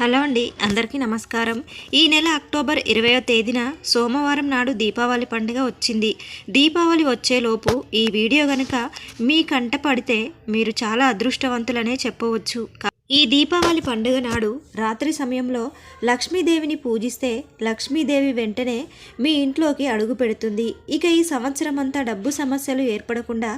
Hello అండి అందరికీ నమస్కారం. ఈ నెల అక్టోబర్ ఇరవయో తేదీన సోమవారం నాడు దీపావళి పండుగ వచ్చింది. దీపావళి వచ్చేలోపు ఈ వీడియో గనుక మీ కంట పడితే మీరు చాలా అదృష్టవంతులనే చెప్పవచ్చు. ఈ దీపావళి పండుగ నాడు రాత్రి సమయంలో లక్ష్మీదేవిని పూజిస్తే లక్ష్మీదేవి వెంటనే మీ ఇంట్లోకి అడుగు పెడుతుంది. ఇక ఈ సంవత్సరం అంతా డబ్బు సమస్యలు ఏర్పడకుండా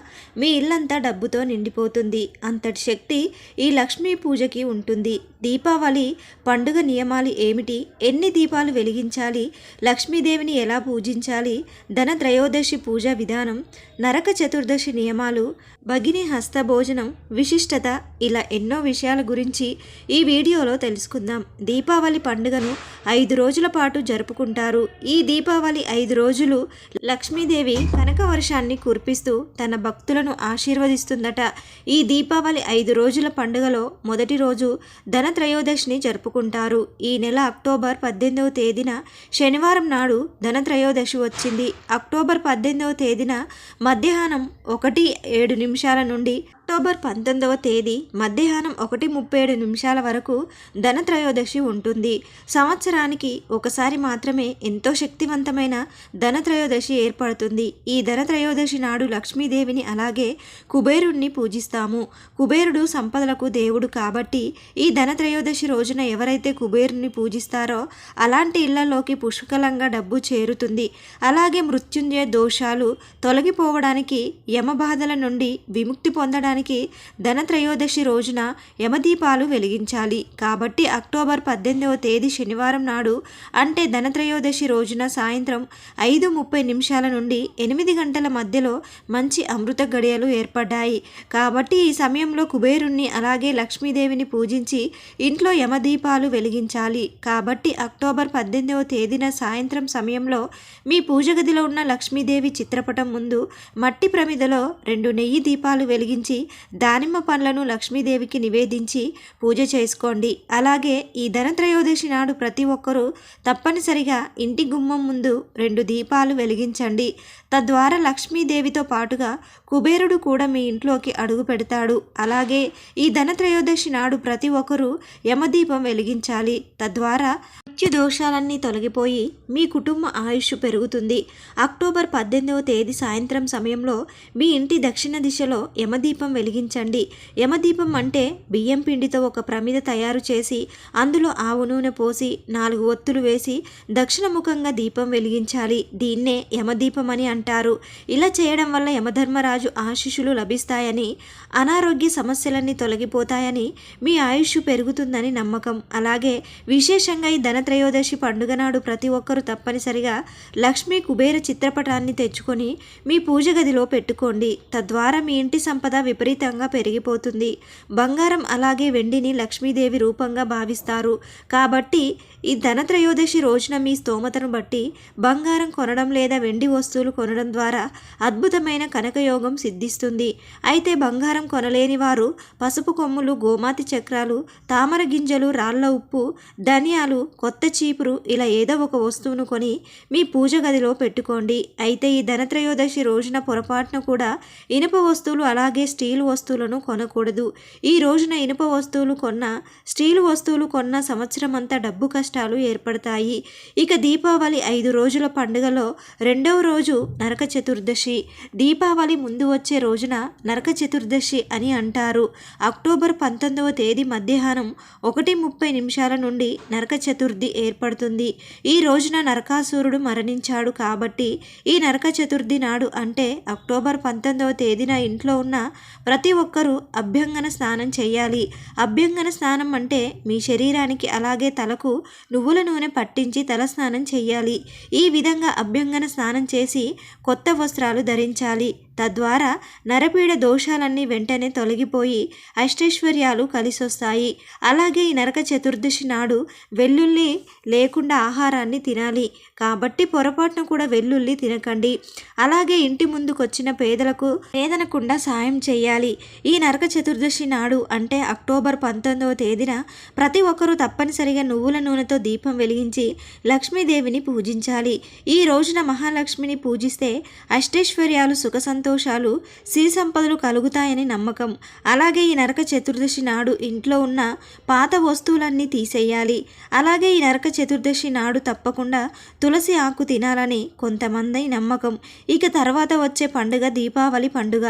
మీ ఇల్లంతా డబ్బుతో నిండిపోతుంది. అంతటి శక్తి ఈ లక్ష్మీ పూజకి ఉంటుంది. దీపావళి పండుగ నియమాలు ఏమిటి? ఎన్ని దీపాలు వెలిగించాలి? లక్ష్మీదేవిని ఎలా పూజించాలి? ధన త్రయోదశి పూజా విధానం నరక చతుర్దశి నియమాలు భగిని హస్త భోజనం విశిష్టత ఇలా ఎన్నో విషయాల గురించి ఈ వీడియోలో తెలుసుకుందాం. దీపావళి పండుగను ఐదు రోజుల పాటు జరుపుకుంటారు. ఈ దీపావళి ఐదు రోజులు లక్ష్మీదేవి కనక వర్షాన్ని కురిపిస్తూ తన భక్తులను ఆశీర్వదిస్తుందట. ఈ దీపావళి ఐదు రోజుల పండుగలో మొదటి రోజు ధన త్రయోదశిని జరుపుకుంటారు. ఈ నెల అక్టోబర్ పద్దెనిమిదవ తేదీన శనివారం నాడు ధన త్రయోదశి వచ్చింది. అక్టోబర్ పద్దెనిమిదవ తేదీన మధ్యాహ్నం ఒకటి ఏడు నిమిషాల నుండి అక్టోబర్ పంతొమ్మిదవ తేదీ మధ్యాహ్నం ఒకటి ముప్పై ఏడు నిమిషాల వరకు ధనత్రయోదశి ఉంటుంది. సంవత్సరానికి ఒకసారి మాత్రమే ఎంతో శక్తివంతమైన ధనత్రయోదశి ఏర్పడుతుంది. ఈ ధనత్రయోదశి నాడు లక్ష్మీదేవిని అలాగే కుబేరుణ్ణి పూజిస్తాము. కుబేరుడు సంపదలకు దేవుడు కాబట్టి ఈ ధనత్రయోదశి రోజున ఎవరైతే కుబేరుణ్ణి పూజిస్తారో అలాంటి ఇళ్ళలోకి పుష్కలంగా డబ్బు చేరుతుంది. అలాగే మృత్యుంజయ దోషాలు తొలగిపోవడానికి యమబాధల నుండి విముక్తి పొందడానికి ధనత్రయోదశి రోజున యమదీపాలు వెలిగించాలి. కాబట్టి అక్టోబర్ పద్దెనిమిదవ తేదీ శనివారం నాడు అంటే ధనత్రయోదశి రోజున సాయంత్రం ఐదు ముప్పై నిమిషాల నుండి ఎనిమిది గంటల మధ్యలో మంచి అమృత గడియలు ఏర్పడ్డాయి. కాబట్టి ఈ సమయంలో కుబేరుణ్ణి అలాగే లక్ష్మీదేవిని పూజించి ఇంట్లో యమదీపాలు వెలిగించాలి. కాబట్టి అక్టోబర్ పద్దెనిమిదవ తేదీన సాయంత్రం సమయంలో మీ పూజ గదిలో ఉన్న లక్ష్మీదేవి చిత్రపటం ముందు మట్టి ప్రమిదలో రెండు నెయ్యి దీపాలు వెలిగించి దానిమ్మ పండ్లను లక్ష్మీదేవికి నివేదించి పూజ చేసుకోండి. అలాగే ఈ ధనత్రయోదశి నాడు ప్రతి ఒక్కరూ తప్పనిసరిగా ఇంటి గుమ్మం ముందు రెండు దీపాలు వెలిగించండి. తద్వారా లక్ష్మీదేవితో పాటుగా కుబేరుడు కూడా మీ ఇంట్లోకి అడుగు పెడతాడు. అలాగే ఈ ధనత్రయోదశి నాడు ప్రతి ఒక్కరూ యమదీపం వెలిగించాలి. తద్వారా దోషాలన్నీ తొలగిపోయి మీ కుటుంబ ఆయుష్ పెరుగుతుంది. అక్టోబర్ పద్దెనిమిదవ తేదీ సాయంత్రం సమయంలో మీ ఇంటి దక్షిణ దిశలో యమదీపం వెలిగించండి. యమదీపం అంటే బియ్యం పిండితో ఒక ప్రమిద తయారు చేసి అందులో ఆవు నూనె పోసి నాలుగు ఒత్తులు వేసి దక్షిణముఖంగా దీపం వెలిగించాలి. దీన్నే యమదీపం అని అంటారు. ఇలా చేయడం వల్ల యమధర్మరాజు ఆశీస్సులు లభిస్తాయని అనారోగ్య సమస్యలన్నీ తొలగిపోతాయని మీ ఆయుష్ పెరుగుతుందని నమ్మకం. అలాగే విశేషంగా ఈ ధనత్రయోదశి పండుగ నాడు ప్రతి ఒక్కరూ తప్పనిసరిగా లక్ష్మీ కుబేర చిత్రపటాన్ని తెచ్చుకొని మీ పూజ గదిలో పెట్టుకోండి. తద్వారా మీ ఇంటి సంపద విపరీతంగా పెరిగిపోతుంది. బంగారం అలాగే వెండిని లక్ష్మీదేవి రూపంగా భావిస్తారు. కాబట్టి ఈ ధనత్రయోదశి రోజున మీ స్తోమతను బట్టి బంగారం కొనడం లేదా వెండి వస్తువులు కొనడం ద్వారా అద్భుతమైన కనకయోగం సిద్ధిస్తుంది. అయితే బంగారం కొనలేని వారు పసుపు కొమ్ములు గోమాతి చక్రాలు తామర గింజలు రాళ్ళ ఉప్పు ధనియాలు కొత్త కొత్త చీపురు ఇలా ఏదో ఒక వస్తువును కొని మీ పూజ గదిలో పెట్టుకోండి. అయితే ఈ ధనత్రయోదశి రోజున పొరపాటున కూడా ఇనుప వస్తువులు అలాగే స్టీల్ వస్తువులను కొనకూడదు. ఈ రోజున ఇనుప వస్తువులు కొన్న స్టీల్ వస్తువులు కొన్న సంవత్సరం అంతా డబ్బు కష్టాలు ఏర్పడతాయి. ఇక దీపావళి ఐదు రోజుల పండుగలో రెండవ రోజు నరక చతుర్దశి. దీపావళి ముందు వచ్చే రోజున నరక చతుర్దశి అని అంటారు. అక్టోబర్ పంతొమ్మిదవ తేదీ మధ్యాహ్నం ఒకటి ముప్పై నిమిషాల నుండి నరక చతుర్థి ఏర్పడుతుంది. ఈ రోజున నరకాసురుడు మరణించాడు కాబట్టి ఈ నరక చతుర్థి నాడు అంటే అక్టోబర్ పంతొమ్మిదవ తేదీన ఇంట్లో ఉన్న ప్రతి ఒక్కరూ అభ్యంగన స్నానం చేయాలి. అభ్యంగన స్నానం అంటే మీ శరీరానికి అలాగే తలకు నువ్వుల నూనె పట్టించి తల స్నానం చేయాలి. ఈ విధంగా అభ్యంగన స్నానం చేసి కొత్త వస్త్రాలు ధరించాలి. తద్వారా నరపీడ దోషాలన్నీ వెంటనే తొలగిపోయి అష్టైశ్వర్యాలు కలిసొస్తాయి. అలాగే ఈ నరక చతుర్దశి నాడు వెల్లుల్లి లేకుండా ఆహారాన్ని తినాలి. కాబట్టి పొరపాటున కూడా వెల్లుల్లి తినకండి. అలాగే ఇంటి ముందుకొచ్చిన పేదలకు పేదనకుండా సాయం చేయాలి. ఈ నరక చతుర్దశి నాడు అంటే అక్టోబర్ పంతొమ్మిదవ తేదీన ప్రతి ఒక్కరూ తప్పనిసరిగా నువ్వుల నూనెతో దీపం వెలిగించి లక్ష్మీదేవిని పూజించాలి. ఈ రోజున మహాలక్ష్మిని పూజిస్తే అష్టైశ్వర్యాలు సుఖ సంతోషాలు సిరి సంపదలు కలుగుతాయని నమ్మకం. అలాగే ఈ నరక చతుర్దశి నాడు ఇంట్లో ఉన్న పాత వస్తువులన్నీ తీసేయాలి. అలాగే ఈ నరక చతుర్దశి నాడు తప్పకుండా తులసి ఆకు తినాలని కొంతమంది నమ్మకం. ఇక తర్వాత వచ్చే పండుగ దీపావళి పండుగ.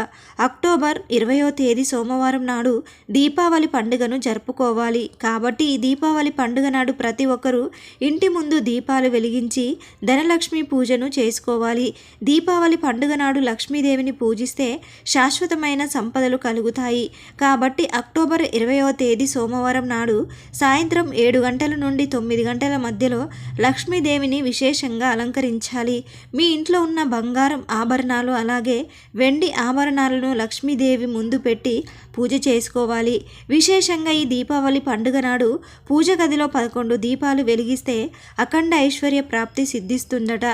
అక్టోబర్ ఇరవయో తేదీ సోమవారం నాడు దీపావళి పండుగను జరుపుకోవాలి. కాబట్టి ఈ దీపావళి పండుగ నాడు ప్రతి ఒక్కరూ ఇంటి ముందు దీపాలు వెలిగించి ధనలక్ష్మి పూజను చేసుకోవాలి. దీపావళి పండుగ నాడు లక్ష్మీదేవిని పూజిస్తే శాశ్వతమైన సంపదలు కలుగుతాయి. కాబట్టి అక్టోబర్ ఇరవయో తేదీ సోమవారం నాడు సాయంత్రం ఏడు గంటల నుండి తొమ్మిది గంటల మధ్యలో లక్ష్మీదేవిని విశేషంగా అలంకరించాలి. మీ ఇంట్లో ఉన్న బంగారం ఆభరణాలు అలాగే వెండి ఆభరణాలను లక్ష్మీదేవి ముందు పెట్టి పూజ చేసుకోవాలి. విశేషంగా ఈ దీపావళి పండుగ నాడు పూజ గదిలో పదకొండు దీపాలు వెలిగిస్తే అఖండ ఐశ్వర్య ప్రాప్తి సిద్ధిస్తుందట.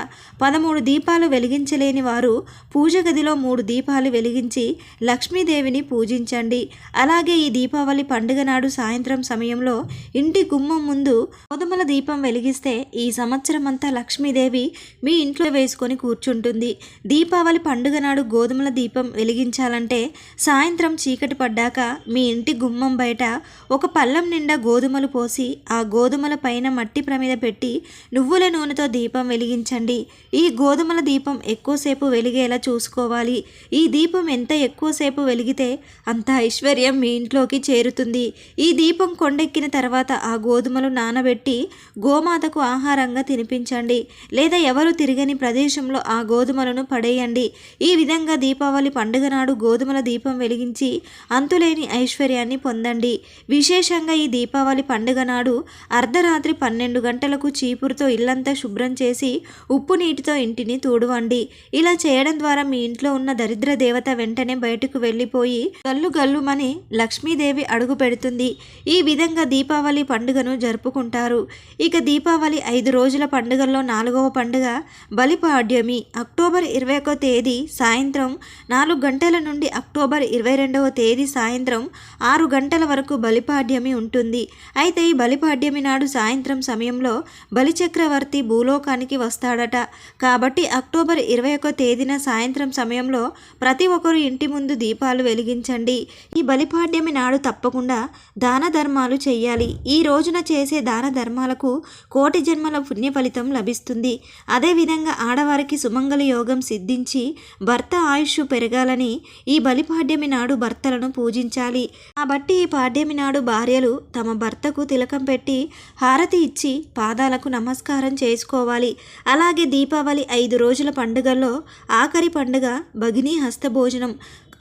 పదమూడు దీపాలు వెలిగించలేని వారు పూజ గదిలో మూడు దీపాలు వెలిగించి లక్ష్మీదేవిని పూజించండి. అలాగే ఈ దీపావళి పండుగ నాడు సాయంత్రం సమయంలో ఇంటి గుమ్మం ముందు గోధుమల దీపం వెలిగిస్తే ఈ సంవత్సరం అంతా లక్ష్మీదేవి మీ ఇంట్లో వేసుకొని కూర్చుంటుంది. దీపావళి పండుగ నాడు గోధుమల దీపం వెలిగించాలంటే సాయంత్రం చీకటి పడ్డాక మీ ఇంటి గుమ్మం బయట ఒక పళ్ళం నిండా గోధుమలు పోసి ఆ గోధుమల పైన మట్టి ప్రమిద పెట్టి నువ్వుల నూనెతో దీపం వెలిగించండి. ఈ గోధుమల దీపం ఎక్కువసేపు వెలిగేలా చూసుకోవాలి. ఈ దీపం ఎంత ఎక్కువసేపు వెలిగితే అంత ఐశ్వర్యం మీ ఇంట్లోకి చేరుతుంది. ఈ దీపం కొండెక్కిన తర్వాత ఆ గోధుమలు నానబెట్టి గోమాతకు ఆహారంగా తినిపించండి. లేదా ఎవరు తిరగని ప్రదేశంలో ఆ గోధుమలను పడేయండి. ఈ విధంగా దీపావళి పండుగ నాడు గోధుమల దీపం వెలిగించి అంతులేని ఐశ్వర్యాన్ని పొందండి. విశేషంగా ఈ దీపావళి పండుగ నాడు అర్ధరాత్రి పన్నెండు గంటలకు చీపురుతో ఇల్లంతా శుభ్రం చేసి ఉప్పు నీటితో ఇంటిని తూడవండి. ఇలా చేయడం ద్వారా మీ ఇంట్లో ఉన్న దరిద్ర దేవత వెంటనే బయటకు వెళ్ళిపోయి గల్లు గల్లుమని లక్ష్మీదేవి అడుగు పెడుతుంది. ఈ విధంగా దీపావళి పండుగను జరుపుకుంటారు. ఇక దీపావళి ఐదు రోజుల పండుగల్లో నాలుగవ పండుగ బలిపాడ్యమి. అక్టోబర్ ఇరవై ఒక తేదీ సాయంత్రం నాలుగు గంటల నుండి అక్టోబర్ ఇరవై రెండవ తేదీ సాయంత్రం ఆరు గంటల వరకు బలిపాడ్యమి ఉంటుంది. అయితే ఈ బలిపాడ్యమి నాడు సాయంత్రం సమయంలో బలిచక్రవర్తి భూలోకానికి వస్తాడట. కాబట్టి అక్టోబర్ ఇరవై ఒక తేదీన సాయంత్రం సమయంలో ప్రతి ఒక్కరు ఇంటి ముందు దీపాలు వెలిగించండి. ఈ బలిపాడ్యమి నాడు తప్పకుండా దాన ధర్మాలు చేయాలి. ఈ రోజున చేసే దాన ధర్మాలకు కోటి జన్మల పుణ్య ఫలితం లభిస్తుంది. అదేవిధంగా ఆడవారికి సుమంగళ యోగం సిద్ధించి భర్త ఆయుష్ పెరగాలని ఈ బలిపాడ్యమి నాడు భర్తలను పూజించాలి. కాబట్టి ఈ పాడ్యమి నాడు భార్యలు తమ భర్తకు తిలకం పెట్టి హారతి ఇచ్చి పాదాలకు నమస్కారం చేసుకోవాలి. అలాగే దీపావళి ఐదు రోజుల పండుగల్లో ఆఖరి పండుగ భగినీ హస్తభోజనం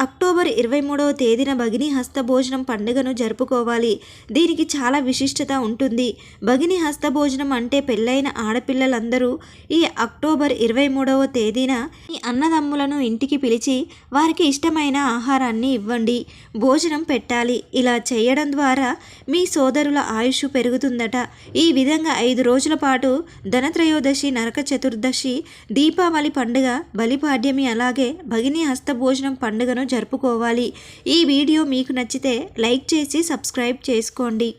అక్టోబర్ ఇరవై మూడవ తేదీన భగిని హస్తభోజనం పండుగను జరుపుకోవాలి. దీనికి చాలా విశిష్టత ఉంటుంది. భగిని హస్తభోజనం అంటే పెళ్ళైన ఆడపిల్లలందరూ ఈ అక్టోబర్ ఇరవై మూడవ తేదీన ఈ అన్నదమ్ములను ఇంటికి పిలిచి వారికి ఇష్టమైన ఆహారాన్ని ఇవ్వండి. భోజనం పెట్టాలి. ఇలా చేయడం ద్వారా మీ సోదరుల ఆయుష్ పెరుగుతుందట. ఈ విధంగా ఐదు రోజుల పాటు ధనత్రయోదశి నరక చతుర్దశి దీపావళి పండుగ బలిపాడ్యమి అలాగే భగిని హస్తభోజనం పండుగను జరుపుకోవాలి. ఈ వీడియో మీకు నచ్చితే లైక్ చేసి సబ్స్క్రైబ్ చేసుకోండి.